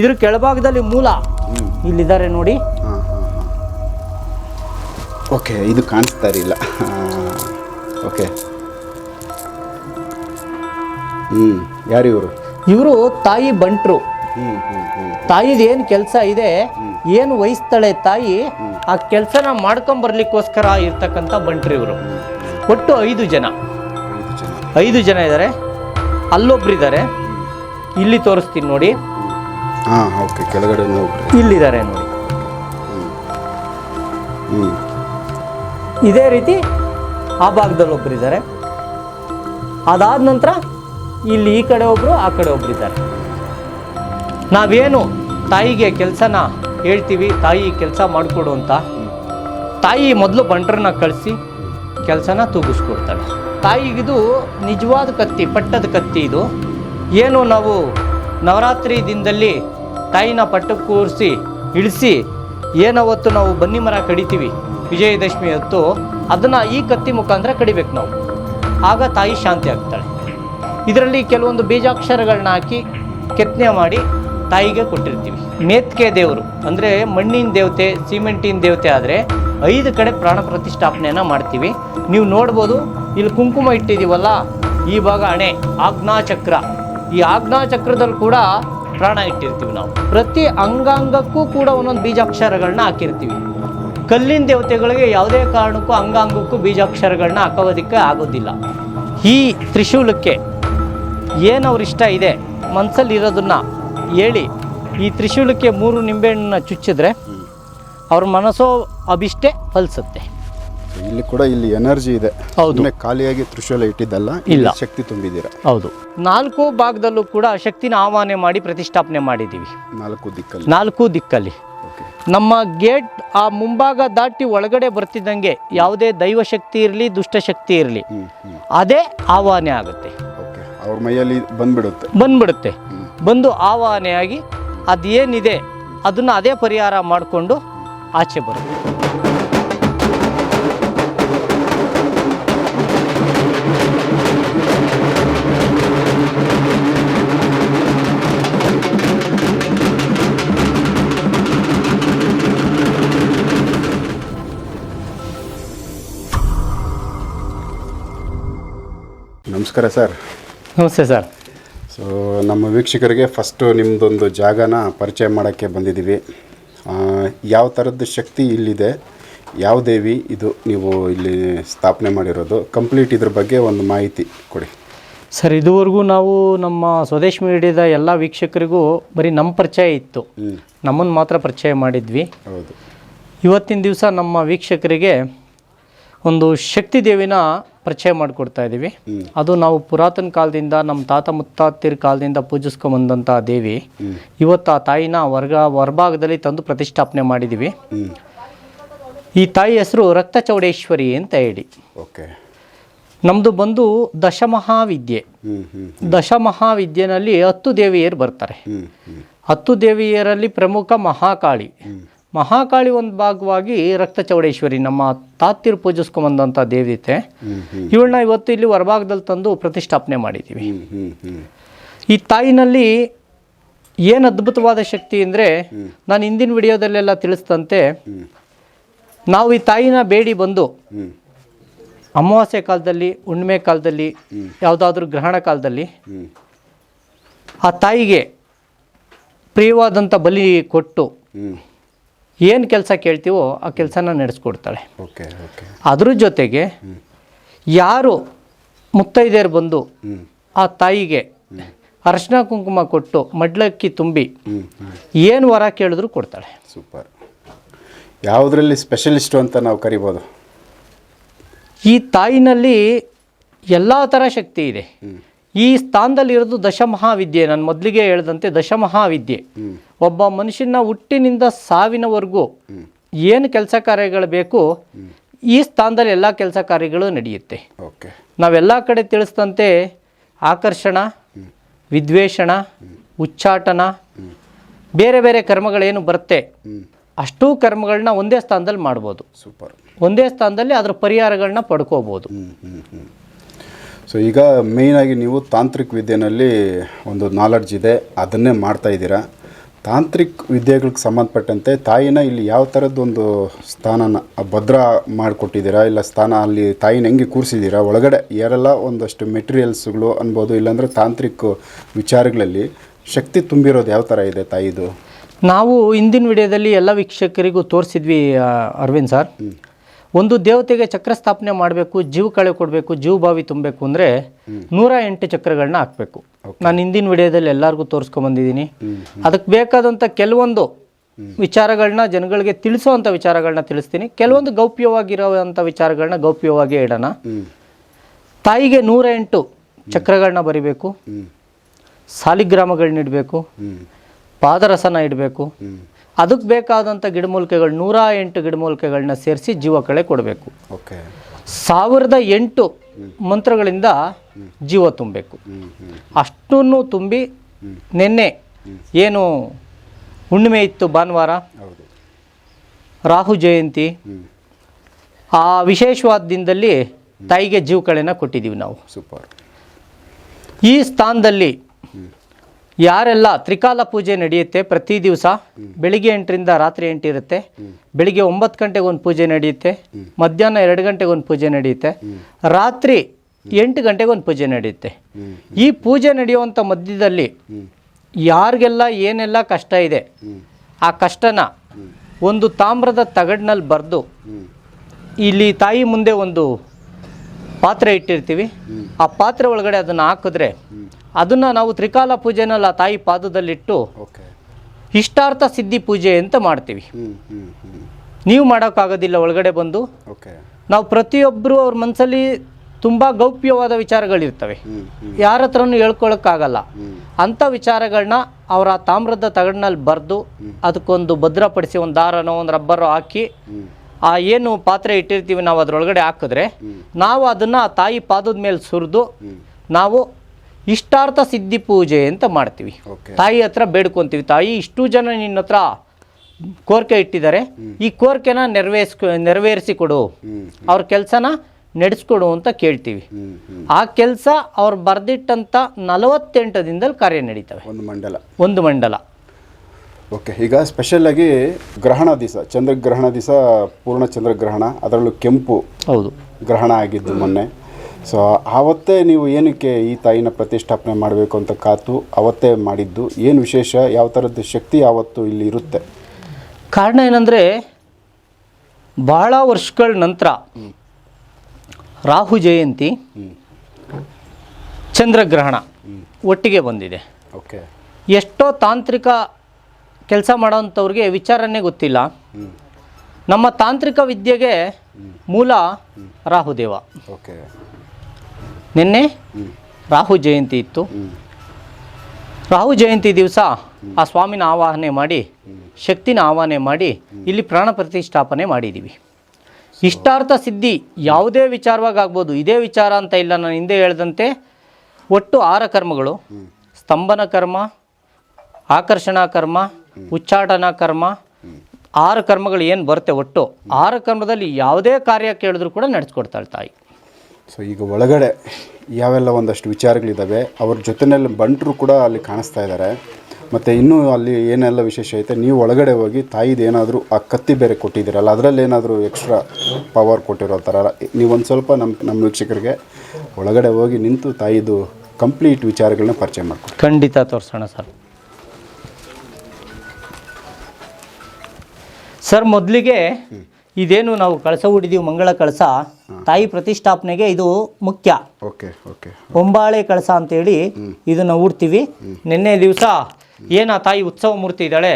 ಇದ್ರ ಕೆಳಭಾಗದಲ್ಲಿ ಮೂಲ. ಇಲ್ಲಿದ್ದಾರೆ ನೋಡಿ. ಓಕೆ ಇದು ಕಾಣಿಸ್ತಾ ಇರಲಿಲ್ಲ. ಓಕೆ. ಹ್ಞೂ ಯಾರು ಇವರು? ಇವರು ತಾಯಿ ಬಂಟ್ರು. ತಾಯಿದ ಏನು ಕೆಲಸ ಇದೆ ಏನು ವಹಿಸ್ತಾಳೆ ತಾಯಿ ಆ ಕೆಲಸನ ಮಾಡ್ಕೊಂಬರ್ಲಿಕ್ಕೋಸ್ಕರ ಇರ್ತಕ್ಕಂಥ ಬಂಟ್ರು ಇವರು. ಒಟ್ಟು ಐದು ಜನ. ಐದು ಜನ. ಐದು ಜನ ಇದ್ದಾರೆ ಅಲ್ಲೊಬ್ರು ಇದ್ದಾರೆ ಇಲ್ಲಿ ತೋರಿಸ್ತೀನಿ ನೋಡಿ. ಹಾಂ ಓಕೆ ಕೆಳಗಡೆ ಇಲ್ಲಿದ್ದಾರೆ ನೋಡಿ. ಹ್ಞೂ ಇದೇ ರೀತಿ ಆ ಭಾಗದಲ್ಲಿ ಒಬ್ರು ಇದ್ದಾರೆ. ಅದಾದ ನಂತರ ಇಲ್ಲಿ ಈ ಕಡೆ ಒಬ್ರು ಆ ಕಡೆ ಒಬ್ರು ಇದ್ದಾರೆ. ನಾವೇನು ತಾಯಿಗೆ ಕೆಲಸನ ಹೇಳ್ತೀವಿ ತಾಯಿ ಕೆಲಸ ಮಾಡಿಕೊಡು ಅಂತ. ತಾಯಿ ಮೊದಲು ಬಂಟ್ರನ್ನ ಕಳಿಸಿ ಕೆಲಸನ ತೂಗಿಸ್ಕೊಡ್ತಾಳೆ. ತಾಯಿಗಿದು ನಿಜವಾದ ಕತ್ತಿ ಪಟ್ಟದ ಕತ್ತಿ ಇದು. ಏನು ನಾವು ನವರಾತ್ರಿ ದಿನದಲ್ಲಿ ತಾಯಿನ ಪಟ್ಟಕ್ಕೆ ಕೂರಿಸಿ ಇಳಿಸಿ ಏನವತ್ತು ನಾವು ಬನ್ನಿ ಮರ ಕಡಿತೀವಿ, ವಿಜಯದಶಮಿ ಹೊತ್ತು, ಅದನ್ನು ಈ ಕತ್ತಿ ಮುಖಾಂತರ ಕಡಿಬೇಕು ನಾವು. ಆಗ ತಾಯಿ ಶಾಂತಿ ಆಗ್ತಾಳೆ. ಇದರಲ್ಲಿ ಕೆಲವೊಂದು ಬೀಜಾಕ್ಷರಗಳನ್ನ ಹಾಕಿ ಕೆತ್ತನೆ ಮಾಡಿ ತಾಯಿಗೆ ಕೊಟ್ಟಿರ್ತೀವಿ. ಮೇತ್ಕೆ ದೇವರು, ಅಂದರೆ ಮಣ್ಣಿನ ದೇವತೆ, ಸಿಮೆಂಟಿನ ದೇವತೆ ಆದರೆ ಐದು ಕಡೆ ಪ್ರಾಣ ಪ್ರತಿಷ್ಠಾಪನೆಯನ್ನು ಮಾಡ್ತೀವಿ. ನೀವು ನೋಡ್ಬೋದು, ಇಲ್ಲಿ ಕುಂಕುಮ ಇಟ್ಟಿದ್ದೀವಲ್ಲ ಈ ಭಾಗ ಹಣೆ, ಆಜ್ಞಾಚಕ್ರ. ಈ ಆಜ್ಞಾಚಕ್ರದಲ್ಲಿ ಕೂಡ ಪ್ರಾಣ ಇಟ್ಟಿರ್ತೀವಿ ನಾವು. ಪ್ರತಿ ಅಂಗಾಂಗಕ್ಕೂ ಕೂಡ ಒಂದೊಂದು ಬೀಜಾಕ್ಷರಗಳನ್ನ ಹಾಕಿರ್ತೀವಿ. ಕಲ್ಲಿನ ದೇವತೆಗಳಿಗೆ ಯಾವುದೇ ಕಾರಣಕ್ಕೂ ಅಂಗಾಂಗಕ್ಕೂ ಬೀಜಾಕ್ಷರಗಳನ್ನ ಹಾಕೋದಕ್ಕೆ ಆಗೋದಿಲ್ಲ. ಈ ತ್ರಿಶೂಲಕ್ಕೆ ಏನು ಅವ್ರ ಇಷ್ಟ ಇದೆ ಮನಸ್ಸಲ್ಲಿ ಇರೋದನ್ನ ಹೇಳಿ. ಈ ತ್ರಿಶೂಲಕ್ಕೆ ಮೂರು ನಿಂಬೆಹಣ್ಣನ್ನ ಚುಚ್ಚಿದ್ರೆ ಅವ್ರ ಮನಸ್ಸೋ ಅಭಿಷ್ಟೆ ಫಲಿಸುತ್ತೆ. ಇಲ್ಲಿ ಕೂಡ ಇಲ್ಲಿ ಎನರ್ಜಿ ಇದೆ. ಹೌದು. ಖಾಲಿಯಾಗಿ ತ್ರಿಶೂಲ ಇಟ್ಟಿದ್ದಲ್ಲ ಇಲ್ಲಿ. ಶಕ್ತಿ ತುಂಬಿದ್ದೀರಾ? ಹೌದು. ನಾಲ್ಕು ಭಾಗದಲ್ಲೂ ಕೂಡ ಶಕ್ತಿನ ಆಹ್ವಾನ ಮಾಡಿ ಪ್ರತಿಷ್ಠಾಪನೆ ಮಾಡಿದ್ದೀವಿ. ನಾಲ್ಕು ದಿಕ್ಕಲ್ಲಿ. ನಾಲ್ಕು ದಿಕ್ಕಲ್ಲಿ. ನಮ್ಮ ಗೇಟ್ ಆ ಮುಂಭಾಗ ದಾಟಿ ಒಳಗಡೆ ಬರ್ತಿದ್ದಂಗೆ ಯಾವುದೇ ದೈವಶಕ್ತಿ ಇರಲಿ ದುಷ್ಟಶಕ್ತಿ ಇರಲಿ ಅದೇ ಆಹ್ವಾನೆ ಆಗುತ್ತೆ. ಓಕೆ. ಅವ್ರ ಮೈಯಲ್ಲಿ ಬಂದ್ಬಿಡುತ್ತೆ. ಬಂದ್ಬಿಡುತ್ತೆ. ಬಂದು ಆಹ್ವಾನೆಯಾಗಿ ಅದೇನಿದೆ ಅದನ್ನು ಅದೇ ಪರಿಹಾರ ಮಾಡಿಕೊಂಡು ಆಚೆ ಬರುತ್ತೆ. ನಮಸ್ಕಾರ ಸರ್. ನಮಸ್ತೆ ಸರ್. ಸೊ ನಮ್ಮ ವೀಕ್ಷಕರಿಗೆ ಫಸ್ಟು ನಿಮ್ಮದೊಂದು ಜಾಗನ ಪರಿಚಯ ಮಾಡೋಕ್ಕೆ ಬಂದಿದ್ದೀವಿ. ಯಾವ ಥರದ್ದು ಶಕ್ತಿ ಇಲ್ಲಿದೆ ಯಾವ ದೇವಿ ಇದು ನೀವು ಇಲ್ಲಿ ಸ್ಥಾಪನೆ ಮಾಡಿರೋದು ಕಂಪ್ಲೀಟ್ ಇದ್ರ ಬಗ್ಗೆ ಒಂದು ಮಾಹಿತಿ ಕೊಡಿ. ಸರ್ ಇದುವರೆಗೂ ನಾವು ನಮ್ಮ ಸ್ವದೇಶ್ ಮೀಡಿಯಾದ ಎಲ್ಲ ವೀಕ್ಷಕರಿಗೂ ಬರೀ ನಮ್ಮ ಪರಿಚಯ ಇತ್ತು. ನಮ್ಮನ್ನು ಮಾತ್ರ ಪರಿಚಯ ಮಾಡಿದ್ವಿ. ಹೌದು. ಇವತ್ತಿನ ದಿವಸ ನಮ್ಮ ವೀಕ್ಷಕರಿಗೆ ಒಂದು ಶಕ್ತಿ ದೇವಿನ ಪರಿಚಯ ಮಾಡಿಕೊಡ್ತಾ ಇದ್ದೀವಿ. ಅದು ನಾವು ಪುರಾತನ ಕಾಲದಿಂದ ನಮ್ಮ ತಾತ ಮುತ್ತಾತಿರ ಕಾಲದಿಂದ ಪೂಜಿಸ್ಕೊಂಬಂದಂಥ ದೇವಿ. ಇವತ್ತು ಆ ತಾಯಿನ ವರ್ಗ ಹೊರಭಾಗದಲ್ಲಿ ತಂದು ಪ್ರತಿಷ್ಠಾಪನೆ ಮಾಡಿದ್ದೀವಿ ಈ ತಾಯಿ ಹೆಸರು ರಕ್ತ ಚೌಡೇಶ್ವರಿ ಅಂತ ಹೇಳಿ. ಓಕೆ. ನಮ್ಮದು ಬಂದು ದಶಮಹಾವಿದ್ಯೆ. ದಶಮಹಾವಿದ್ಯೆನಲ್ಲಿ ಹತ್ತು ದೇವಿಯರು ಬರ್ತಾರೆ. ಹತ್ತು ದೇವಿಯರಲ್ಲಿ ಪ್ರಮುಖ ಮಹಾಕಾಳಿ. ಮಹಾಕಾಳಿ ಒಂದು ಭಾಗವಾಗಿ ರಕ್ತ ಚೌಡೇಶ್ವರಿ ನಮ್ಮ ತಾತ್ತಿರು ಪೂಜಿಸ್ಕೊಂಬಂದಂಥ ದೇವತೆ. ಇವಳನ್ನ ಇವತ್ತು ಇಲ್ಲಿ ಹೊರಭಾಗದಲ್ಲಿ ತಂದು ಪ್ರತಿಷ್ಠಾಪನೆ ಮಾಡಿದ್ದೀವಿ ಈ ತಾಯಿನಲ್ಲಿ ಏನು ಅದ್ಭುತವಾದ ಶಕ್ತಿ ಅಂದರೆ ನಾನು ಹಿಂದಿನ ವಿಡಿಯೋದಲ್ಲೆಲ್ಲ ತಿಳಿಸ್ದಂತೆ ನಾವು ಈ ತಾಯಿನ ಬೇಡಿ ಬಂದು ಅಮಾವಾಸ್ಯೆ ಕಾಲದಲ್ಲಿ ಹುಣ್ಣಿಮೆ ಕಾಲದಲ್ಲಿ ಯಾವುದಾದ್ರೂ ಗ್ರಹಣ ಕಾಲದಲ್ಲಿ ಆ ತಾಯಿಗೆ ಪ್ರಿಯವಾದಂಥ ಬಲಿ ಕೊಟ್ಟು ಏನು ಕೆಲಸ ಕೇಳ್ತೀವೋ ಆ ಕೆಲಸನ ನಡೆಸ್ಕೊಡ್ತಾಳೆ. ಅದ್ರ ಜೊತೆಗೆ ಯಾರು ಮುತ್ತೈದೆಯರು ಬಂದು ಆ ತಾಯಿಗೆ ಅರಶಿನ ಕುಂಕುಮ ಕೊಟ್ಟು ಮಡ್ಲಕ್ಕಿ ತುಂಬಿ ಏನು ವರ ಕೇಳಿದ್ರು ಕೊಡ್ತಾಳೆ. ಸೂಪರ್. ಯಾವುದರಲ್ಲಿ ಸ್ಪೆಷಲಿಸ್ಟು ಅಂತ ನಾವು ಕರಿಬೋದು? ಈ ತಾಯಿನಲ್ಲಿ ಎಲ್ಲ ಥರ ಶಕ್ತಿ ಇದೆ. ಈ ಸ್ಥಾನದಲ್ಲಿರೋದು ದಶಮಹಾವಿದ್ಯೆ. ನಾನು ಮೊದಲಿಗೆ ಹೇಳಿದಂತೆ ದಶಮಹಾವಿದ್ಯೆ. ಒಬ್ಬ ಮನುಷ್ಯನ ಹುಟ್ಟಿನಿಂದ ಸಾವಿನವರೆಗೂ ಏನು ಕೆಲಸ ಕಾರ್ಯಗಳು ಬೇಕು ಈ ಸ್ಥಾನದಲ್ಲಿ ಎಲ್ಲ ಕೆಲಸ ಕಾರ್ಯಗಳು ನಡೆಯುತ್ತೆ. ಓಕೆ. ನಾವೆಲ್ಲ ಕಡೆ ತಿಳಿಸ್ದಂತೆ ಆಕರ್ಷಣ ವಿದ್ವೇಷಣ ಉಚ್ಚಾಟನ ಬೇರೆ ಬೇರೆ ಕರ್ಮಗಳೇನು ಬರುತ್ತೆ ಅಷ್ಟೂ ಕರ್ಮಗಳನ್ನ ಒಂದೇ ಸ್ಥಾನದಲ್ಲಿ ಮಾಡ್ಬೋದು. ಸೂಪರ್. ಒಂದೇ ಸ್ಥಾನದಲ್ಲಿ ಅದರ ಪರಿಹಾರಗಳನ್ನ ಪಡ್ಕೋಬೋದು. ಸೊ ಈಗ ಮೇಯ್ನಾಗಿ ನೀವು ತಾಂತ್ರಿಕ ವಿದ್ಯೆನಲ್ಲಿ ಒಂದು ನಾಲೆಡ್ಜ್ ಇದೆ ಅದನ್ನೇ ಮಾಡ್ತಾ ಇದ್ದೀರಾ? ತಾಂತ್ರಿಕ ವಿದ್ಯೆಗಳಿಗೆ ಸಂಬಂಧಪಟ್ಟಂತೆ ತಾಯಿನ ಇಲ್ಲಿ ಯಾವ ಥರದ್ದೊಂದು ಸ್ಥಾನನ ಭದ್ರ ಮಾಡಿಕೊಟ್ಟಿದ್ದೀರಾ? ಇಲ್ಲ ಸ್ಥಾನ ಅಲ್ಲಿ ತಾಯಿನ ಹೆಂಗೆ ಕೂರಿಸಿದ್ದೀರಾ? ಒಳಗಡೆ ಯಾರೆಲ್ಲ ಒಂದಷ್ಟು ಮೆಟೀರಿಯಲ್ಸ್ಗಳು ಅನ್ಬೋದು ಇಲ್ಲಾಂದರೆ ತಾಂತ್ರಿಕ ವಿಚಾರಗಳಲ್ಲಿ ಶಕ್ತಿ ತುಂಬಿರೋದು ಯಾವ ಥರ ಇದೆ ತಾಯಿದು? ನಾವು ಹಿಂದಿನ ವಿಡಿಯೋದಲ್ಲಿ ಎಲ್ಲ ವೀಕ್ಷಕರಿಗೂ ತೋರಿಸಿದ್ವಿ ಅರವಿಂದ್ ಸರ್. ಒಂದು ದೇವತೆಗೆ ಚಕ್ರ ಸ್ಥಾಪನೆ ಮಾಡಬೇಕು ಜೀವ ಕಳೆ ಕೊಡಬೇಕು ಜೀವ ಬಾವಿ ತುಂಬಬೇಕು ಅಂದರೆ ನೂರ ಎಂಟು ಚಕ್ರಗಳನ್ನ ಹಾಕಬೇಕು. ನಾನು ಹಿಂದಿನ ವಿಡಿಯೋದಲ್ಲಿ ಎಲ್ಲರಿಗೂ ತೋರಿಸ್ಕೊಂಬಂದಿದ್ದೀನಿ ಅದಕ್ಕೆ ಬೇಕಾದಂಥ ಕೆಲವೊಂದು ವಿಚಾರಗಳನ್ನ ಜನಗಳಿಗೆ ತಿಳಿಸುವಂಥ ವಿಚಾರಗಳನ್ನ ತಿಳಿಸ್ತೀನಿ. ಕೆಲವೊಂದು ಗೌಪ್ಯವಾಗಿರೋವಂಥ ವಿಚಾರಗಳನ್ನ ಗೌಪ್ಯವಾಗಿ ಇಡೋಣ. ತಾಯಿಗೆ ನೂರ ಎಂಟು ಚಕ್ರಗಳನ್ನ ಬರಿಬೇಕು. ಸಾಲಿಗ್ರಾಮಗಳನ್ನ ಇಡಬೇಕು ಪಾದರಸನ ಇಡಬೇಕು. ಅದಕ್ಕೆ ಬೇಕಾದಂಥ ಗಿಡಮೂಲಿಕೆಗಳು ನೂರ ಎಂಟು ಗಿಡಮೂಲಿಕೆಗಳನ್ನ ಸೇರಿಸಿ ಜೀವಕಳೆ ಕೊಡಬೇಕು. ಓಕೆ ಸಾವಿರದ ಎಂಟು ಮಂತ್ರಗಳಿಂದ ಜೀವ ತುಂಬಬೇಕು. ಅಷ್ಟನ್ನು ತುಂಬಿ ನಿನ್ನೆ ಏನು ಹುಣ್ಣಿಮೆ ಇತ್ತು ಭಾನುವಾರ? ರಾಹು ಜಯಂತಿ. ಆ ವಿಶೇಷವಾದ ದಿನದಲ್ಲಿ ತಾಯಿಗೆ ಜೀವ ಕಳೆನ ಕೊಟ್ಟಿದ್ದೀವಿ ನಾವು. ಸೂಪರ್. ಈ ಸ್ಥಾನದಲ್ಲಿ ಯಾರೆಲ್ಲ ತ್ರಿಕಾಲ ಪೂಜೆ ನಡೆಯುತ್ತೆ ಪ್ರತಿ ದಿವಸ ಬೆಳಿಗ್ಗೆ ಎಂಟರಿಂದ ರಾತ್ರಿ ಎಂಟು ಇರುತ್ತೆ. ಬೆಳಿಗ್ಗೆ ಒಂಬತ್ತು ಗಂಟೆಗೆ ಒಂದು ಪೂಜೆ ನಡೆಯುತ್ತೆ. ಮಧ್ಯಾಹ್ನ ಎರಡು ಗಂಟೆಗೆ ಒಂದು ಪೂಜೆ ನಡೆಯುತ್ತೆ. ರಾತ್ರಿ ಎಂಟು ಗಂಟೆಗೆ ಒಂದು ಪೂಜೆ ನಡೆಯುತ್ತೆ. ಈ ಪೂಜೆ ನಡೆಯುವಂಥ ಮಧ್ಯದಲ್ಲಿ ಯಾರಿಗೆಲ್ಲ ಏನೆಲ್ಲ ಕಷ್ಟ ಇದೆ, ಆ ಕಷ್ಟನ ಒಂದು ತಾಮ್ರದ ತಗಡಿನಲ್ಲಿ ಬರೆದು ಇಲ್ಲಿ ತಾಯಿ ಮುಂದೆ ಒಂದು ಪಾತ್ರೆ ಇಟ್ಟಿರ್ತೀವಿ. ಆ ಪಾತ್ರೆ ಒಳಗಡೆ ಅದನ್ನು ಹಾಕಿದ್ರೆ ಅದನ್ನು ನಾವು ತ್ರಿಕಾಲ ಪೂಜೆನಲ್ಲ ಆ ತಾಯಿ ಪಾದದಲ್ಲಿಟ್ಟು ಇಷ್ಟಾರ್ಥ ಸಿದ್ಧಿ ಪೂಜೆ ಅಂತ ಮಾಡ್ತೀವಿ. ನೀವು ಮಾಡೋಕ್ಕಾಗೋದಿಲ್ಲ ಒಳಗಡೆ ಬಂದು. ನಾವು ಪ್ರತಿಯೊಬ್ಬರು ಅವ್ರ ಮನಸ್ಸಲ್ಲಿ ತುಂಬ ಗೌಪ್ಯವಾದ ವಿಚಾರಗಳಿರ್ತವೆ. ಯಾರ ಹತ್ರನೂ ಹೇಳ್ಕೊಳಕ್ಕಾಗಲ್ಲ. ಅಂಥ ವಿಚಾರಗಳನ್ನ ಅವರ ತಾಮ್ರದ ತಗಡಿನಲ್ಲಿ ಬರೆದು ಅದಕ್ಕೊಂದು ಭದ್ರಪಡಿಸಿ ಒಂದು ದಾರನೋ ಒಂದು ರಬ್ಬರೋ ಹಾಕಿ ಆ ಏನು ಪಾತ್ರೆ ಇಟ್ಟಿರ್ತೀವಿ ನಾವು ಅದರೊಳಗಡೆ ಹಾಕಿದ್ರೆ ನಾವು ಅದನ್ನು ಆ ತಾಯಿ ಪಾದದ ಮೇಲೆ ಸುರಿದು ನಾವು ಇಷ್ಟಾರ್ಥ ಸಿದ್ಧಿ ಪೂಜೆ ಅಂತ ಮಾಡ್ತೀವಿ. ತಾಯಿ ಹತ್ರ ಬೇಡ್ಕೊಂತೀವಿ. ತಾಯಿ ಇಷ್ಟು ಜನ ನಿನ್ನ ಹತ್ರ ಕೋರಿಕೆ ಇಟ್ಟಿದ್ದಾರೆ. ಈ ಕೋರಿಕೆನ ನೆರವೇರಿಸ್ಕೊ ನೆರವೇರಿಸಿ ಕೊಡು. ಅವ್ರ ಕೆಲಸನ ನಡೆಸ್ಕೊಡು ಅಂತ ಕೇಳ್ತೀವಿ. ಆ ಕೆಲಸ ಅವ್ರು ಬರೆದಿಟ್ಟಂಥ ನಲವತ್ತೆಂಟು ದಿನದಲ್ಲಿ ಕಾರ್ಯ ನಡೀತವೆ. ಒಂದು ಮಂಡಲ. ಒಂದು ಮಂಡಲ. ಓಕೆ ಈಗ ಸ್ಪೆಷಲಾಗಿ ಗ್ರಹಣ ದಿವಸ ಚಂದ್ರಗ್ರಹಣ ದಿವಸ ಪೂರ್ಣ ಚಂದ್ರಗ್ರಹಣ ಅದರಲ್ಲೂ ಕೆಂಪು ಹೌದು. ಗ್ರಹಣ ಆಗಿದ್ದು ಮೊನ್ನೆ. ಸೊ ಆವತ್ತೇ ನೀವು ಏನಕ್ಕೆ ಈ ತಾಯಿನ ಪ್ರತಿಷ್ಠಾಪನೆ ಮಾಡಬೇಕು ಅಂತ ಕಾತು ಅವತ್ತೇ ಮಾಡಿದ್ದು? ಏನು ವಿಶೇಷ? ಯಾವ ಥರದ್ದು ಶಕ್ತಿ ಯಾವತ್ತು ಇಲ್ಲಿ ಇರುತ್ತೆ? ಕಾರಣ ಏನಂದರೆ ಭಾಳ ವರ್ಷಗಳ ನಂತರ ರಾಹು ಜಯಂತಿ ಚಂದ್ರಗ್ರಹಣ ಒಟ್ಟಿಗೆ ಬಂದಿದೆ. ಓಕೆ. ಎಷ್ಟೋ ತಾಂತ್ರಿಕ ಕೆಲಸ ಮಾಡೋವಂಥವ್ರಿಗೆ ವಿಚಾರನೇ ಗೊತ್ತಿಲ್ಲ. ನಮ್ಮ ತಾಂತ್ರಿಕ ವಿದ್ಯೆಗೆ ಮೂಲ ರಾಹುದೇವ. ಓಕೆ. ನಿನ್ನೆ ರಾಹು ಜಯಂತಿ ಇತ್ತು. ರಾಹು ಜಯಂತಿ ದಿವಸ ಆ ಸ್ವಾಮಿನ ಆವಾಹನೆ ಮಾಡಿ ಶಕ್ತಿನ ಆವಾಹನೆ ಮಾಡಿ ಇಲ್ಲಿ ಪ್ರಾಣ ಪ್ರತಿಷ್ಠಾಪನೆ ಮಾಡಿದ್ದೀವಿ ಇಷ್ಟಾರ್ಥ ಸಿದ್ಧಿ ಯಾವುದೇ ವಿಚಾರವಾಗಿ ಆಗ್ಬೋದು ಇದೇ ವಿಚಾರ ಅಂತ ಇಲ್ಲ ನಾನು ಹಿಂದೆ ಹೇಳಿದಂತೆ ಒಟ್ಟು ಆರ ಕರ್ಮಗಳು. ಸ್ತಂಭನ ಕರ್ಮ ಆಕರ್ಷಣಾ ಕರ್ಮ ಉಚ್ಚಾಟನಾ ಕರ್ಮ ಆರು ಕರ್ಮಗಳು ಏನು ಬರುತ್ತೆ ಒಟ್ಟು? ಆರು ಕರ್ಮದಲ್ಲಿ ಯಾವುದೇ ಕಾರ್ಯ ಕೇಳಿದ್ರು ಕೂಡ ನಡೆಸ್ಕೊಡ್ತಾಳೆ ತಾಯಿ ಸೊ ಈಗ ಒಳಗಡೆ ಯಾವೆಲ್ಲ ಒಂದಷ್ಟು ವಿಚಾರಗಳಿದ್ದಾವೆ ಅವ್ರ ಜೊತೆಯಲ್ಲಿ ಬಂಟರು ಕೂಡ ಅಲ್ಲಿ ಕಾಣಿಸ್ತಾ ಇದ್ದಾರೆ ಮತ್ತು ಇನ್ನೂ ಅಲ್ಲಿ ಏನೆಲ್ಲ ವಿಶೇಷ ಐತೆ ನೀವು ಒಳಗಡೆ ಹೋಗಿ ತಾಯಿದು ಏನಾದರೂ ಆ ಕತ್ತಿ ಬೇರೆ ಕೊಟ್ಟಿದ್ದೀರಲ್ಲ ಅದರಲ್ಲಿ ಏನಾದರೂ ಎಕ್ಸ್ಟ್ರಾ ಪವರ್ ಕೊಟ್ಟಿರೋ ಥರ ನೀವು ಒಂದು ಸ್ವಲ್ಪ ನಮ್ಮ ನಮ್ಮ ವೀಕ್ಷಕರಿಗೆ ಒಳಗಡೆ ಹೋಗಿ ನಿಂತು ತಾಯಿದು ಕಂಪ್ಲೀಟ್ ವಿಚಾರಗಳನ್ನ ಪರಿಚಯ ಮಾಡ್ಕೊಡಿ. ಖಂಡಿತ ತೋರಿಸೋಣ ಸರ್. ಸರ್ ಮೊದಲಿಗೆ ಇದೇನು ನಾವು ಕಳಸ ಹೂಡಿದೀವಿ ಮಂಗಳ ಕಳಸ ತಾಯಿ ಪ್ರತಿಷ್ಠಾಪನೆಗೆ ಇದು ಮುಖ್ಯ. Okay okay. ಹೊಂಬಾಳೆ ಕಳಸ ಅಂತೇಳಿ ಇದನ್ನು ಹೂಡ್ತೀವಿ. ನಿನ್ನೆ ದಿವಸ ಏನ ತಾಯಿ ಉತ್ಸವ ಮೂರ್ತಿ ಇದ್ದಾಳೆ?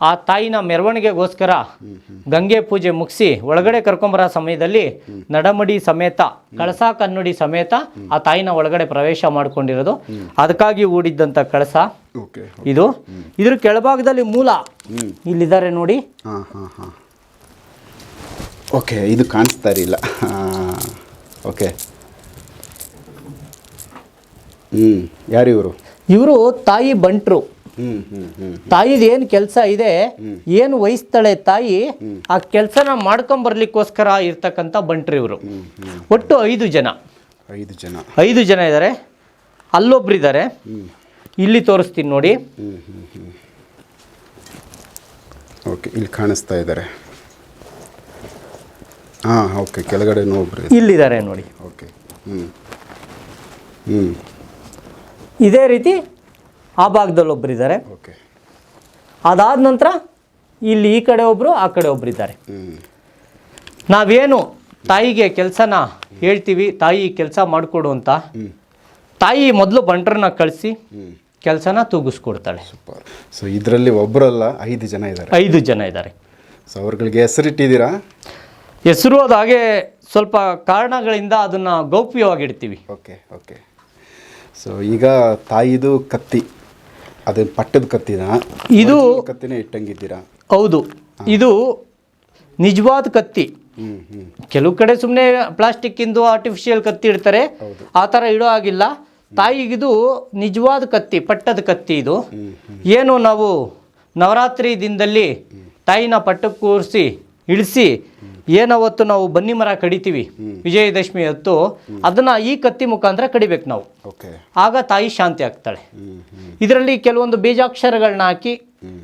ಆ ತಾಯಿನ ಮೆರವಣಿಗೆಗೋಸ್ಕರ ಗಂಗೆ ಪೂಜೆ ಮುಗಿಸಿ ಒಳಗಡೆ ಕರ್ಕೊಂಬರೋ ಸಮಯದಲ್ಲಿ ನಡಮಡಿ ಸಮೇತ ಕಳಸ ಕನ್ನಡಿ ಸಮೇತ ಆ ತಾಯಿನ ಒಳಗಡೆ ಪ್ರವೇಶ ಮಾಡ್ಕೊಂಡಿರೋದು. ಅದಕ್ಕಾಗಿ ಹೂಡಿದ್ದಂಥ ಕಳಸ ಇದು. ಇದ್ರ ಕೆಳಭಾಗದಲ್ಲಿ ಮೂಲ ಇಲ್ಲಿದ್ದಾರೆ ನೋಡಿ. ಹಾಂ ಹಾಂ ಹಾಂ. ಓಕೆ ಇದು ಕಾಣಿಸ್ತಾ ಇರಲಿಲ್ಲ. ಓಕೆ. ಹ್ಞೂ ಯಾರು ಇವರು? ಇವರು ತಾಯಿ ಬಂಟ್ರು. ತಾಯಿದ ಏನು ಕೆಲಸ ಇದೆ ಏನು ವಹಿಸ್ತಾಳೆ ತಾಯಿ ಆ ಕೆಲಸನ ಮಾಡ್ಕೊಂಬರ್ಲಿಕ್ಕೋಸ್ಕರ ಇರ್ತಕ್ಕಂಥ ಬಂಟ್ರು ಇವರು. ಒಟ್ಟು ಐದು ಜನ. ಐದು ಜನ. ಐದು ಜನ ಇದ್ದಾರೆ ಅಲ್ಲೊಬ್ರಿದ್ದಾರೆ ಇಲ್ಲಿ ತೋರಿಸ್ತೀನಿ ನೋಡಿ. ಓಕೆ ಇಲ್ಲಿ ಕಾಣಿಸ್ತಾ ಇದ್ದಾರೆ ಹಾಂ ಓಕೆ ಕೆಳಗಡೆ ಒಬ್ಬರು ಇಲ್ಲಿದ್ದಾರೆ ನೋಡಿ. ಓಕೆ ಹ್ಞೂ ಹ್ಞೂ ಇದೇ ರೀತಿ ಆ ಭಾಗದಲ್ಲಿ ಒಬ್ಬರಿದ್ದಾರೆ ಓಕೆ ಅದಾದ ನಂತರ ಇಲ್ಲಿ ಈ ಕಡೆ ಒಬ್ಬರು ಆ ಕಡೆ ಒಬ್ರು ಇದ್ದಾರೆ. ಹ್ಞೂ ನಾವೇನು ತಾಯಿಗೆ ಕೆಲಸನ ಹೇಳ್ತೀವಿ ತಾಯಿ ಕೆಲಸ ಮಾಡಿಕೊಡು ಅಂತ. ತಾಯಿ ಮೊದಲು ಬಂಟ್ರನ್ನ ಕಳಿಸಿ ಕೆಲಸನ ತೂಗಿಸ್ಕೊಡ್ತಾಳೆ. ಸೂಪರ್ ಸೊ ಇದರಲ್ಲಿ ಒಬ್ಬರಲ್ಲ ಐದು ಜನ ಇದ್ದಾರೆ. ಐದು ಜನ ಇದ್ದಾರೆ. ಸೊ ಅವ್ರಗಳಿಗೆ ಹೆಸರಿಟ್ಟಿದ್ದೀರಾ? ಹೆಸರು ಅದು ಹಾಗೆ ಸ್ವಲ್ಪ ಕಾರಣಗಳಿಂದ ಅದನ್ನು ಗೌಪ್ಯವಾಗಿಡ್ತೀವಿ. Okay okay. ಸೊ ಈಗ ತಾಯಿದು ಕತ್ತಿ ಅದು ಪಟ್ಟದ ಕತ್ತಿನ ಇದು ಕತ್ತಿನೇ ಇಟ್ಟಂಗಿದ್ದೀರಾ? ಹೌದು ಇದು ನಿಜವಾದ ಕತ್ತಿ. ಕೆಲವು ಕಡೆ ಸುಮ್ಮನೆ ಪ್ಲಾಸ್ಟಿಕ್ಕಿಂದು ಆರ್ಟಿಫಿಷಿಯಲ್ ಕತ್ತಿ ಇಡ್ತಾರೆ ಆ ಥರ ಇಡೋ ಆಗಿಲ್ಲ ತಾಯಿಗಿದು ನಿಜವಾದ ಕತ್ತಿ ಪಟ್ಟದ ಕತ್ತಿ ಇದು. ಏನು ನಾವು ನವರಾತ್ರಿ ದಿನದಲ್ಲಿ ತಾಯಿನ ಪಟ್ಟಕ್ಕೆ ಕೂರಿಸಿ ಇಳಿಸಿ ಏನವತ್ತು ನಾವು ಬನ್ನಿ ಮರ ಕಡಿತೀವಿ ವಿಜಯದಶಮಿ ಹೊತ್ತು ಅದನ್ನ ಈ ಕತ್ತಿ ಮುಖಾಂತರ ಕಡಿಬೇಕು ನಾವು. ಓಕೆ. ಆಗ ತಾಯಿ ಶಾಂತಿ ಆಗ್ತಾಳೆ. ಇದರಲ್ಲಿ ಕೆಲವೊಂದು ಬೀಜಾಕ್ಷರಗಳನ್ನ ಹಾಕಿ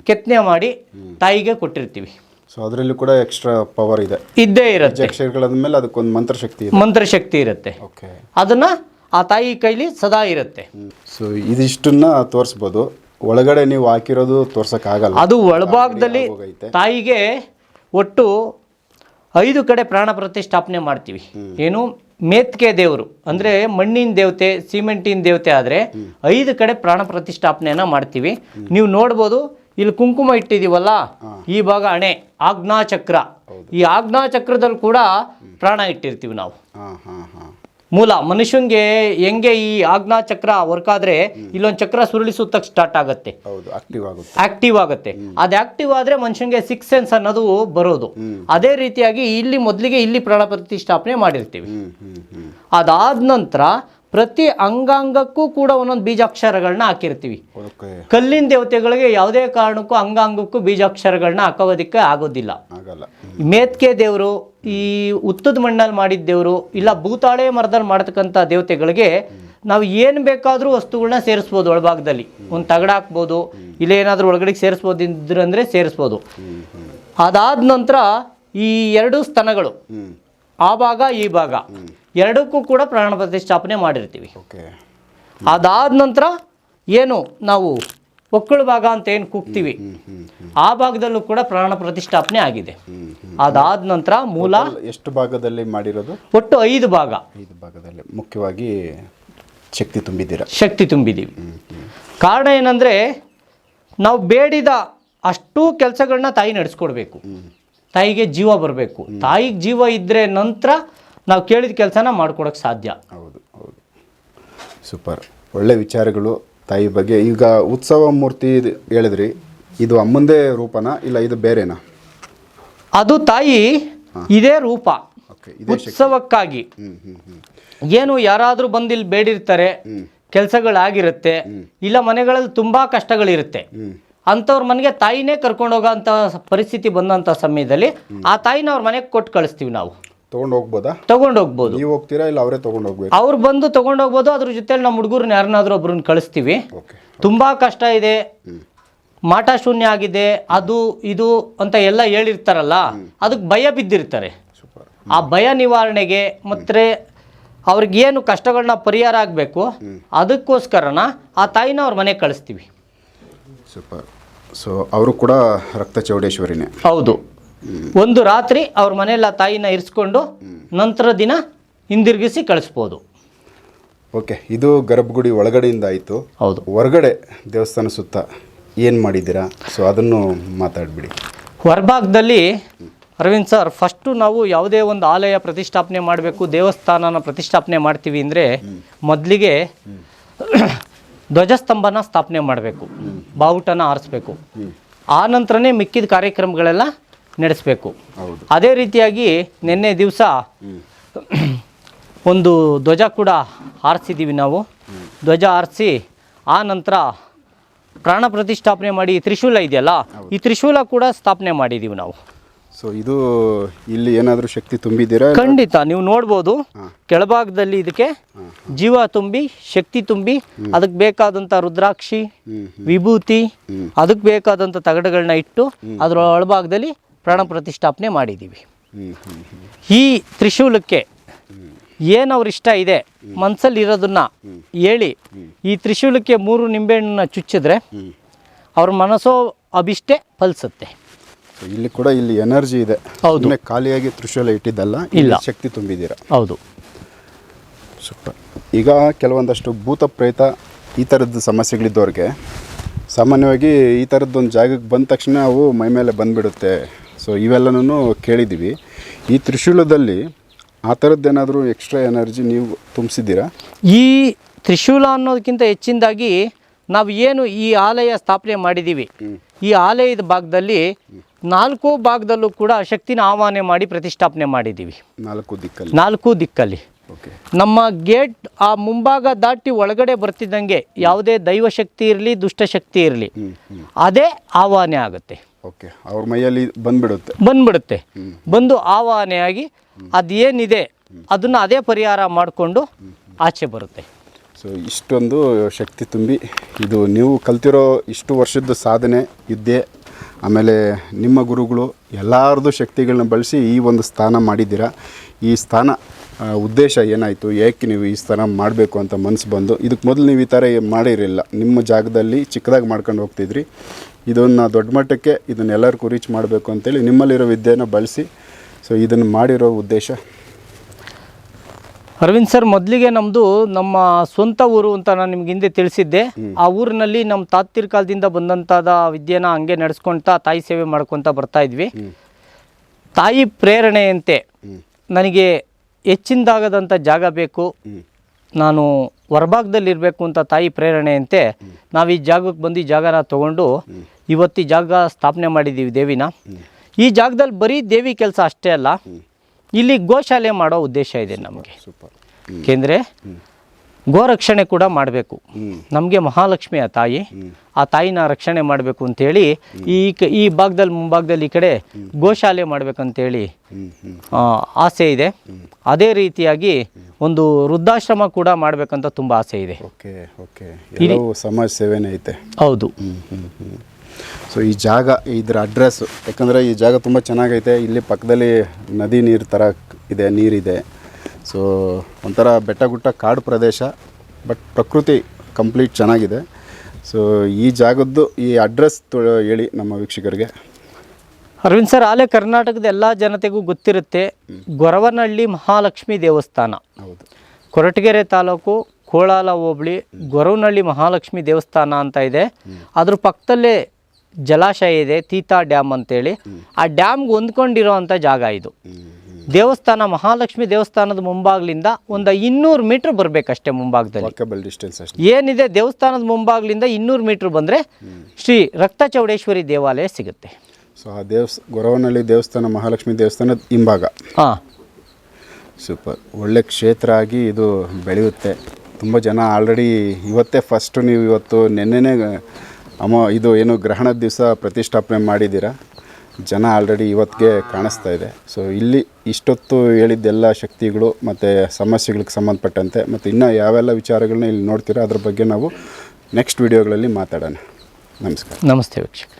ಕೆತ್ತನೆ ಮಾಡಿ ತಾಯಿಗೆ ಕೊಟ್ಟಿರ್ತೀವಿ. ಸೊ ಅದರಲ್ಲೂ ಕೂಡ ಎಕ್ಸ್ಟ್ರಾ ಪವರ್ ಇದೆ. ಇದ್ದೇ ಇರುತ್ತೆ. ಅಕ್ಷರಗಳಾದ ಮೇಲೆ ಅದಕ್ಕೊಂದು ಮಂತ್ರಶಕ್ತಿ ಮಂತ್ರಶಕ್ತಿ ಇರುತ್ತೆ. ಓಕೆ. ಅದನ್ನ ಆ ತಾಯಿ ಕೈಲಿ ಸದಾ ಇರುತ್ತೆ. ಸೊ ಇದಿಷ್ಟನ್ನ ತೋರಿಸ್ಬೋದು. ಒಳಗಡೆ ನೀವು ಹಾಕಿರೋದು ತೋರ್ಸೋಕ್ಕಾಗಲ್ಲ. ಅದು ಒಳಭಾಗದಲ್ಲಿ ತಾಯಿಗೆ ಒಟ್ಟು ಐದು ಕಡೆ ಪ್ರಾಣ ಪ್ರತಿಷ್ಠಾಪನೆ ಮಾಡ್ತೀವಿ. ಏನು? ಮೇತ್ಕೆ ದೇವರು ಅಂದ್ರೆ ಮಣ್ಣಿನ ದೇವತೆ ಸಿಮೆಂಟಿನ ದೇವತೆ ಆದ್ರೆ ಐದು ಕಡೆ ಪ್ರಾಣ ಪ್ರತಿಷ್ಠಾಪನೆಯನ್ನ ಮಾಡ್ತೀವಿ. ನೀವು ನೋಡ್ಬೋದು ಇಲ್ಲಿ ಕುಂಕುಮ ಇಟ್ಟಿದೀವಲ್ಲ? ಈ ಭಾಗ ಹಣೆ ಆಜ್ಞಾ ಚಕ್ರ ಈ ಆಜ್ಞಾ ಚಕ್ರದಲ್ಲಿ ಕೂಡ ಪ್ರಾಣ ಇಟ್ಟಿರ್ತೀವಿ ನಾವು. ಮೂಲ ಮನುಷ್ಯನ್ಗೆ ಹೆಂಗೆ ಈ ಆಜ್ಞಾ ಚಕ್ರ ವರ್ಕ್ ಆದ್ರೆ ಇಲ್ಲೊಂದು ಚಕ್ರ ಸುರುಳಿ ಸುತ್ತಕ್ಕೆ ಸ್ಟಾರ್ಟ್ ಆಗುತ್ತೆ. ಹೌದು ಆಕ್ಟಿವ್ ಆಗುತ್ತೆ. ಆಕ್ಟಿವ್ ಆಗುತ್ತೆ. ಅದು ಆಕ್ಟಿವ್ ಆದ್ರೆ ಮನುಷ್ಯನ್ಗೆ ಸಿಕ್ಸ್ ಸೆನ್ಸ್ ಅನ್ನೋದು ಬರೋದು. ಅದೇ ರೀತಿಯಾಗಿ ಇಲ್ಲಿ ಮೊದಲಿಗೆ ಇಲ್ಲಿ ಪ್ರಾಣ ಪ್ರತಿಷ್ಠಾಪನೆ ಮಾಡಿರ್ತೀವಿ. ಅದಾದ ನಂತರ ಪ್ರತಿ ಅಂಗಾಂಗಕ್ಕೂ ಕೂಡ ಒಂದೊಂದು ಬೀಜಾಕ್ಷರಗಳನ್ನ ಹಾಕಿರ್ತೀವಿ. ಕಲ್ಲಿನ ದೇವತೆಗಳಿಗೆ ಯಾವುದೇ ಕಾರಣಕ್ಕೂ ಅಂಗಾಂಗಕ್ಕೂ ಬೀಜಾಕ್ಷರಗಳನ್ನ ಹಾಕೋದಕ್ಕೆ ಆಗೋದಿಲ್ಲ. ಮೇತ್ಕೆ ದೇವರು ಈ ಉತ್ತದ ಮಣ್ಣಲ್ಲಿ ಮಾಡಿದ ದೇವರು ಇಲ್ಲ ಭೂತಾಳೆ ಮರದಲ್ಲಿ ಮಾಡತಕ್ಕಂಥ ದೇವತೆಗಳಿಗೆ ನಾವು ಏನು ಬೇಕಾದರೂ ವಸ್ತುಗಳನ್ನ ಸೇರಿಸ್ಬೋದು ಒಳಭಾಗದಲ್ಲಿ. ಒಂದು ತಗಡ ಹಾಕ್ಬೋದು ಇಲ್ಲ ಏನಾದರೂ ಒಳಗಡೆ ಸೇರಿಸ್ಬೋದು. ಇದ್ರಂದ್ರೆ ಸೇರಿಸ್ಬೋದು ಅದಾದ ನಂತರ ಈ ಎರಡು ಸ್ತನಗಳು ಆ ಭಾಗ ಈ ಭಾಗ. ಎರಡಕ್ಕೂ ಕೂಡ ಪ್ರಾಣ ಪ್ರತಿಷ್ಠಾಪನೆ ಮಾಡಿರ್ತೀವಿ. ಓಕೆ. ಅದಾದ ನಂತರ ಏನು ನಾವು ಒಕ್ಕಳು ಭಾಗ ಅಂತ ಏನು ಕೂಗ್ತೀವಿ ಆ ಭಾಗದಲ್ಲೂ ಕೂಡ ಪ್ರಾಣ ಪ್ರತಿಷ್ಠಾಪನೆ ಆಗಿದೆ. ಅದಾದ ನಂತರ ಮೂಲ ಎಷ್ಟು ಭಾಗದಲ್ಲಿ ಮಾಡಿರೋದು? ಒಟ್ಟು ಐದು ಭಾಗ. ಐದು ಭಾಗದಲ್ಲಿ. ಮುಖ್ಯವಾಗಿ ಶಕ್ತಿ ತುಂಬಿದ್ದೀರ? ಶಕ್ತಿ ತುಂಬಿದ್ದೀವಿ. ಕಾರಣ ಏನಂದರೆ ನಾವು ಬೇಡಿದ ಅಷ್ಟೂ ಕೆಲಸಗಳನ್ನ ತಾಯಿ ನಡೆಸ್ಕೊಡ್ಬೇಕು. ತಾಯಿಗೆ ಜೀವ ಬರಬೇಕು. ತಾಯಿಗೆ ಜೀವ ಇದ್ದರೆ ನಂತರ ನಾವು ಕೇಳಿದ ಕೆಲಸನ ಮಾಡ್ಕೊಡೋಕೆ ಸಾಧ್ಯ. ಹೌದು ಹೌದು. ಸೂಪರ್. ಒಳ್ಳೆ ವಿಚಾರಗಳು ತಾಯಿ ಬಗ್ಗೆ. ಈಗ ಉತ್ಸವ ಮೂರ್ತಿ ಇದು ಹೇಳಿದ್ರಿ ಇದು ಅಮ್ಮಂದೇ ರೂಪನಾ ಇಲ್ಲ ಇದು ಬೇರೆನಾ? ಅದು ತಾಯಿ ಇದೇ ರೂಪ. ಓಕೆ ಇದೇ ಉತ್ಸವಕ್ಕಾಗಿ. ಹ್ಞೂ ಹ್ಞೂ ಹ್ಞೂ ಏನು ಯಾರಾದರೂ ಬಂದು ಇಲ್ಲಿ ಬೇಡಿರ್ತಾರೆ ಕೆಲಸಗಳಾಗಿರುತ್ತೆ ಇಲ್ಲ ಮನೆಗಳಲ್ಲಿ ತುಂಬ ಕಷ್ಟಗಳಿರುತ್ತೆ. ಅಂಥವ್ರ ಮನೆಗೆ ತಾಯಿನೇ ಕರ್ಕೊಂಡು ಅಂಥ ಪರಿಸ್ಥಿತಿ ಬಂದಂಥ ಸಮಯದಲ್ಲಿ ಆ ತಾಯಿನ ಅವ್ರ ಮನೆಗೆ ಕೊಟ್ಟು ಕಳಿಸ್ತೀವಿ ನಾವು. ತೊಗೊಂಡು ಹೋಗ್ಬೋದಾ ತಗೊಂಡು ಹೋಗ್ಬೋದು ನೀವು ಹೋಗ್ತೀರಾ ಇಲ್ಲ ಅವರೇ ತೊಗೊಂಡು ಹೋಗ್ಬೇಕು ಅವ್ರು ಬಂದು ತಗೊಂಡು ಹೋಗ್ಬೋದು ಅದ್ರ ಜೊತೆಲಿ ನಮ್ಮ ಹುಡುಗರನ್ನ ಯಾರನ್ನಾದ್ರೂ ಒಬ್ರನ್ನ ಕಳಿಸ್ತೀವಿ. ಓಕೆ. ತುಂಬ ಕಷ್ಟ ಇದೆ. ಮಾಟ ಶೂನ್ಯ ಆಗಿದೆ. ಅದು ಇದು ಅಂತ ಎಲ್ಲ ಹೇಳಿರ್ತಾರಲ್ಲ ಅದಕ್ಕೆ ಭಯ ಬಿದ್ದಿರ್ತಾರೆ. ಸೂಪರ್. ಆ ಭಯ ನಿವಾರಣೆಗೆ ಮತ್ತೆ ಅವ್ರಿಗೇನು ಕಷ್ಟಗಳನ್ನ ಪರಿಹಾರ ಆಗಬೇಕು ಅದಕ್ಕೋಸ್ಕರನ ಆ ತಾಯಿನ ಅವ್ರ ಮನೆಗೆ ಕಳಿಸ್ತೀವಿ. ಸೂಪರ್. ಸೊ ಅವರು ಕೂಡ ರಕ್ತ ಚೌಡೇಶ್ವರಿನೇ. ಹೌದು. ಒಂದು ರಾತ್ರಿ ಅವ್ರ ಮನೆಯಲ್ಲಿ ಆ ತಾಯಿನ ಇರಿಸ್ಕೊಂಡು ನಂತರ ದಿನ ಹಿಂದಿರುಗಿಸಿ ಕಳಿಸ್ಬೋದು. ಓಕೆ ಇದು ಗರ್ಭಗುಡಿ ಒಳಗಡೆಯಿಂದ ಆಯಿತು. ಹೌದು. ಹೊರಗಡೆ ದೇವಸ್ಥಾನ ಸುತ್ತ ಏನು ಮಾಡಿದ್ದೀರಾ? ಸೊ ಅದನ್ನು ಮಾತಾಡ್ಬಿಡಿ. ಹೊರಭಾಗದಲ್ಲಿ ಅರವಿಂದ್ ಸರ್ ಫಸ್ಟು ನಾವು ಯಾವುದೇ ಒಂದು ಆಲಯ ಪ್ರತಿಷ್ಠಾಪನೆ ಮಾಡಬೇಕು ದೇವಸ್ಥಾನನ ಪ್ರತಿಷ್ಠಾಪನೆ ಮಾಡ್ತೀವಿ ಅಂದರೆ ಮೊದಲಿಗೆ ಧ್ವಜಸ್ತಂಭನ ಸ್ಥಾಪನೆ ಮಾಡಬೇಕು ಬಾವುಟನ ಆರಿಸ್ಬೇಕು ಆ ನಂತರನೇ ಮಿಕ್ಕಿದ ಕಾರ್ಯಕ್ರಮಗಳೆಲ್ಲ ನಡೆಸಬೇಕು. ಅದೇ ರೀತಿಯಾಗಿ ನಿನ್ನೆ ದಿವಸ ಒಂದು ಧ್ವಜ ಕೂಡ ಆರಿಸಿದ್ದೀವಿ ನಾವು. ಧ್ವಜ ಆರಿಸಿ ಆ ನಂತರ ಪ್ರಾಣ ಪ್ರತಿಷ್ಠಾಪನೆ ಮಾಡಿ ತ್ರಿಶೂಲ ಇದೆಯಲ್ಲ ಈ ತ್ರಿಶೂಲ ಕೂಡ ಸ್ಥಾಪನೆ ಮಾಡಿದ್ದೀವಿ ನಾವು. ಸೊ ಇದು ಇಲ್ಲಿ ಏನಾದರೂ ಶಕ್ತಿ ತುಂಬಿದ್ದೀರಾ ಖಂಡಿತ ನೀವು ನೋಡ್ಬೋದು. ಕೆಳಭಾಗದಲ್ಲಿ ಇದಕ್ಕೆ ಜೀವ ತುಂಬಿ ಶಕ್ತಿ ತುಂಬಿ ಅದಕ್ಕೆ ಬೇಕಾದಂಥ ರುದ್ರಾಕ್ಷಿ ವಿಭೂತಿ ಅದಕ್ಕೆ ಬೇಕಾದಂಥ ತಗಡುಗಳನ್ನ ಇಟ್ಟು ಅದರ ಒಳಭಾಗದಲ್ಲಿ ಪ್ರಾಣ ಪ್ರತಿಷ್ಠಾಪನೆ ಮಾಡಿದ್ದೀವಿ ಈ ತ್ರಿಶೂಲಕ್ಕೆ ಏನು ಅವ್ರ ಇಷ್ಟ ಇದೆ ಮನಸ್ಸಲ್ಲಿ ಇರೋದನ್ನ ಹೇಳಿ ಈ ತ್ರಿಶೂಲಕ್ಕೆ ಮೂರು ನಿಂಬೆಹಣ್ಣನ್ನ ಚುಚ್ಚಿದ್ರೆ ಅವ್ರ ಮನಸ್ಸೋ ಅಭಿಷ್ಟೆ ಫಲಿಸುತ್ತೆ. ಇಲ್ಲಿ ಕೂಡ ಇಲ್ಲಿ ಎನರ್ಜಿ ಇದೆ. ಹೌದು. ಖಾಲಿಯಾಗಿ ತ್ರಿಶೂಲ ಇಟ್ಟಿದ್ದಲ್ಲ ಇಲ್ಲಿ ಇಲ್ಲ. ಶಕ್ತಿ ತುಂಬಿದ್ದೀರಾ? ಹೌದು. ಸೂಪರ್. ಈಗ ಕೆಲವೊಂದಷ್ಟು ಭೂತ ಪ್ರೇತ ಈ ಥರದ್ದು ಸಮಸ್ಯೆಗಳಿದ್ದವ್ರಿಗೆ ಸಾಮಾನ್ಯವಾಗಿ ಈ ಥರದ್ದೊಂದು ಜಾಗಕ್ಕೆ ಬಂದ ತಕ್ಷಣ ಅವು ಮೈ ಮೇಲೆ ಬಂದುಬಿಡುತ್ತೆ. ಸೊ ಇವೆಲ್ಲನೂ ಕೇಳಿದ್ದೀವಿ. ಈ ತ್ರಿಶೂಲದಲ್ಲಿ ಆ ಥರದ್ದೇನಾದರೂ ಎಕ್ಸ್ಟ್ರಾ ಎನರ್ಜಿ ನೀವು ತುಂಬಿಸಿದ್ದೀರಾ? ಈ ತ್ರಿಶೂಲ ಅನ್ನೋದಕ್ಕಿಂತ ಹೆಚ್ಚಿನದಾಗಿ ನಾವು ಏನು ಈ ಆಲಯ ಸ್ಥಾಪನೆ ಮಾಡಿದ್ದೀವಿ. ಈ ಆಲಯದ ಭಾಗದಲ್ಲಿ ನಾಲ್ಕು ಭಾಗದಲ್ಲೂ ಕೂಡ ಶಕ್ತಿನ ಆಹ್ವಾನ ಮಾಡಿ ಪ್ರತಿಷ್ಠಾಪನೆ ಮಾಡಿದ್ದೀವಿ. ನಾಲ್ಕು ದಿಕ್ಕಲ್ಲಿ. ನಾಲ್ಕು ದಿಕ್ಕಲ್ಲಿ. ನಮ್ಮ ಗೇಟ್ ಆ ಮುಂಭಾಗ ದಾಟಿ ಒಳಗಡೆ ಬರ್ತಿದ್ದಂಗೆ ಯಾವುದೇ ದೈವಶಕ್ತಿ ಇರಲಿ ದುಷ್ಟಶಕ್ತಿ ಇರಲಿ. ಅದೇ ಆಹ್ವಾನೆ ಆಗುತ್ತೆ. ಓಕೆ ಅವ್ರ ಮೈಯಲ್ಲಿ ಬಂದುಬಿಡುತ್ತೆ. ಬಂದ್ಬಿಡುತ್ತೆ. ಬಂದು ಆವಾಹನೆಯಾಗಿ ಅದೇನಿದೆ ಅದನ್ನು ಅದೇ ಪರಿಹಾರ ಮಾಡಿಕೊಂಡು ಆಚೆ ಬರುತ್ತೆ. ಸೊ ಇಷ್ಟೊಂದು ಶಕ್ತಿ ತುಂಬಿ ಇದು ನೀವು ಕಲ್ತಿರೋ ಇಷ್ಟು ವರ್ಷದ ಸಾಧನೆ ಇದ್ದೇ ಆಮೇಲೆ ನಿಮ್ಮ ಗುರುಗಳು ಎಲ್ಲರದು ಶಕ್ತಿಗಳನ್ನ ಬಳಸಿ ಈ ಒಂದು ಸ್ಥಾನ ಮಾಡಿದ್ದೀರಾ? ಈ ಸ್ಥಾನ ಉದ್ದೇಶ ಏನಾಯಿತು? ಏಕೆ ನೀವು ಈ ಸ್ಥಾನ ಮಾಡಬೇಕು ಅಂತ ಮನಸ್ಸು ಬಂದು ಇದಕ್ಕೆ ಮೊದಲು ನೀವು ಈ ಥರ ಮಾಡಿರಲಿಲ್ಲ. ನಿಮ್ಮ ಜಾಗದಲ್ಲಿ ಚಿಕ್ಕದಾಗಿ ಮಾಡ್ಕೊಂಡು ಹೋಗ್ತಿದ್ರಿ. ಇದನ್ನು ದೊಡ್ಡ ಮಟ್ಟಕ್ಕೆ ಇದನ್ನೆಲ್ಲರಿಗೂ ರೀಚ್ ಮಾಡಬೇಕು ಅಂತೇಳಿ ನಿಮ್ಮಲ್ಲಿರೋ ವಿದ್ಯೆನ ಬಳಸಿ ಸೊ ಇದನ್ನು ಮಾಡಿರೋ ಉದ್ದೇಶ. ಅರವಿಂದ್ ಸರ್ ಮೊದಲಿಗೆ ನಮ್ಮದು ನಮ್ಮ ಸ್ವಂತ ಊರು ಅಂತ ನಾನು ನಿಮ್ಗೆ ಹಿಂದೆ ತಿಳಿಸಿದ್ದೆ. ಆ ಊರಿನಲ್ಲಿ ನಮ್ಮ ತಾತ್ತಿರ ಕಾಲದಿಂದ ಬಂದಂಥದ ವಿದ್ಯೆನ ಹಂಗೆ ನಡೆಸ್ಕೊಳ್ತಾ ತಾಯಿ ಸೇವೆ ಮಾಡ್ಕೊತ ಬರ್ತಾ ಇದ್ವಿ. ತಾಯಿ ಪ್ರೇರಣೆಯಂತೆ ನನಗೆ ಹೆಚ್ಚಿಂದಾಗದಂಥ ಜಾಗ ಬೇಕು. ನಾನು ಹೊರಭಾಗದಲ್ಲಿರಬೇಕು ಅಂತ ತಾಯಿ ಪ್ರೇರಣೆಯಂತೆ ನಾವು ಈ ಜಾಗಕ್ಕೆ ಬಂದು ಈ ಜಾಗನ ತೊಗೊಂಡು ಇವತ್ತು ಈ ಜಾಗ ಸ್ಥಾಪನೆ ಮಾಡಿದ್ದೀವಿ ದೇವಿನ. ಈ ಜಾಗದಲ್ಲಿ ಬರೀ ದೇವಿ ಕೆಲಸ ಅಷ್ಟೇ ಅಲ್ಲ ಇಲ್ಲಿ ಗೋಶಾಲೆ ಮಾಡೋ ಉದ್ದೇಶ ಇದೆ ನಮಗೆ. ಏಕೆಂದರೆ ಗೋರಕ್ಷಣೆ ಕೂಡ ಮಾಡಬೇಕು. ನಮಗೆ ಮಹಾಲಕ್ಷ್ಮಿ ಆ ತಾಯಿ. ಆ ತಾಯಿನ ರಕ್ಷಣೆ ಮಾಡಬೇಕು ಅಂತೇಳಿ ಈ ಕ- ಈ ಭಾಗದಲ್ಲಿ ಮುಂಭಾಗದಲ್ಲಿ ಈ ಕಡೆ ಗೋಶಾಲೆ ಮಾಡಬೇಕಂತೇಳಿ ಆಸೆ ಇದೆ. ಅದೇ ರೀತಿಯಾಗಿ ಒಂದು ವೃದ್ಧಾಶ್ರಮ ಕೂಡ ಮಾಡಬೇಕಂತ ತುಂಬ ಆಸೆ ಇದೆ. ಸಮಾಜ ಸೇವೆನೇ ಐತೆ. ಹೌದು. ಸೊ ಈ ಜಾಗ ಇದ್ರ ಅಡ್ರೆಸ್ಸು ಯಾಕಂದರೆ ಈ ಜಾಗ ತುಂಬ ಚೆನ್ನಾಗೈತೆ. ಇಲ್ಲಿ ಪಕ್ಕದಲ್ಲಿ ನದಿ ನೀರು ಥರ ಇದೆ ನೀರಿದೆ. ಸೊ ಒಂಥರ ಬೆಟ್ಟ ಗುಟ್ಟ ಕಾಡು ಪ್ರದೇಶ ಬಟ್ ಪ್ರಕೃತಿ ಕಂಪ್ಲೀಟ್ ಚೆನ್ನಾಗಿದೆ. ಸೊ ಈ ಜಾಗದ್ದು ಈ ಅಡ್ರೆಸ್ ಹೇಳಿ ನಮ್ಮ ವೀಕ್ಷಕರಿಗೆ. ಅರವಿಂದ್ ಸರ್ ಆಲೆ ಕರ್ನಾಟಕದ ಎಲ್ಲ ಜನತೆಗೂ ಗೊತ್ತಿರುತ್ತೆ ಗೊರವನಹಳ್ಳಿ ಮಹಾಲಕ್ಷ್ಮಿ ದೇವಸ್ಥಾನ. ಹೌದು. ಕೊರಟಗೆರೆ ತಾಲೂಕು ಕೋಳಾಲ ಹೋಬಳಿ ಗೊರವನಹಳ್ಳಿ ಮಹಾಲಕ್ಷ್ಮಿ ದೇವಸ್ಥಾನ ಅಂತ ಇದೆ. ಅದ್ರ ಪಕ್ಕದಲ್ಲೇ ಜಲಾಶಯ ಇದೆ ತೀತಾ ಡ್ಯಾಮ್ ಅಂತೇಳಿ. ಆ ಡ್ಯಾಮ್ಗೆ ಹೊಂದ್ಕೊಂಡಿರೋವಂಥ ಜಾಗ ಇದು. ದೇವಸ್ಥಾನ ಮಹಾಲಕ್ಷ್ಮಿ ದೇವಸ್ಥಾನದ ಮುಂಭಾಗಲಿಂದ ಒಂದು ಇನ್ನೂರು ಮೀಟ್ರ್ ಬರಬೇಕಷ್ಟೇ ಮುಂಭಾಗದಲ್ಲಿ. ವಾಕಬಲ್ ಡಿಸ್ಟೆನ್ಸ್ ಅಷ್ಟೇ. ಏನಿದೆ ದೇವಸ್ಥಾನದ ಮುಂಭಾಗಲಿಂದ ಇನ್ನೂರು ಮೀಟ್ರ್ ಬಂದರೆ ಶ್ರೀ ರಕ್ತ ಚೌಡೇಶ್ವರಿ ದೇವಾಲಯ ಸಿಗುತ್ತೆ. ಸೊ ಆ ದೇವಸ್ ಗೊರವನಹಳ್ಳಿ ದೇವಸ್ಥಾನ ಮಹಾಲಕ್ಷ್ಮಿ ದೇವಸ್ಥಾನದ ಹಿಂಭಾಗ. ಹಾಂ. ಸೂಪರ್ ಒಳ್ಳೆ ಕ್ಷೇತ್ರ ಆಗಿ ಇದು ಬೆಳೆಯುತ್ತೆ. ತುಂಬ ಜನ ಆಲ್ರೆಡಿ ಇವತ್ತೇ ಫಸ್ಟು ನೀವು ಇವತ್ತು ನೆನ್ನೆನೇ ಅಮ ಇದು ಏನು ಗ್ರಹಣದ ದಿವಸ ಪ್ರತಿಷ್ಠಾಪನೆ ಮಾಡಿದ್ದೀರಾ? ಜನ ಆಲ್ರೆಡಿ ಇವತ್ತಿಗೆ ಕಾಣಿಸ್ತಾ ಇದೆ. ಸೊ ಇಲ್ಲಿ ಇಷ್ಟೊತ್ತು ಹೇಳಿದ್ದೆಲ್ಲ ಶಕ್ತಿಗಳು ಮತ್ತು ಸಮಸ್ಯೆಗಳಿಗೆ ಸಂಬಂಧಪಟ್ಟಂತೆ ಮತ್ತು ಇನ್ನೂ ಯಾವೆಲ್ಲ ವಿಚಾರಗಳನ್ನ ಇಲ್ಲಿ ನೋಡ್ತೀರೋ, ಅದ್ರ ಬಗ್ಗೆ ನಾವು ನೆಕ್ಸ್ಟ್ ವಿಡಿಯೋಗಳಲ್ಲಿ ಮಾತಾಡೋಣ. ನಮಸ್ಕಾರ. ನಮಸ್ತೆ ವೀಕ್ಷಕ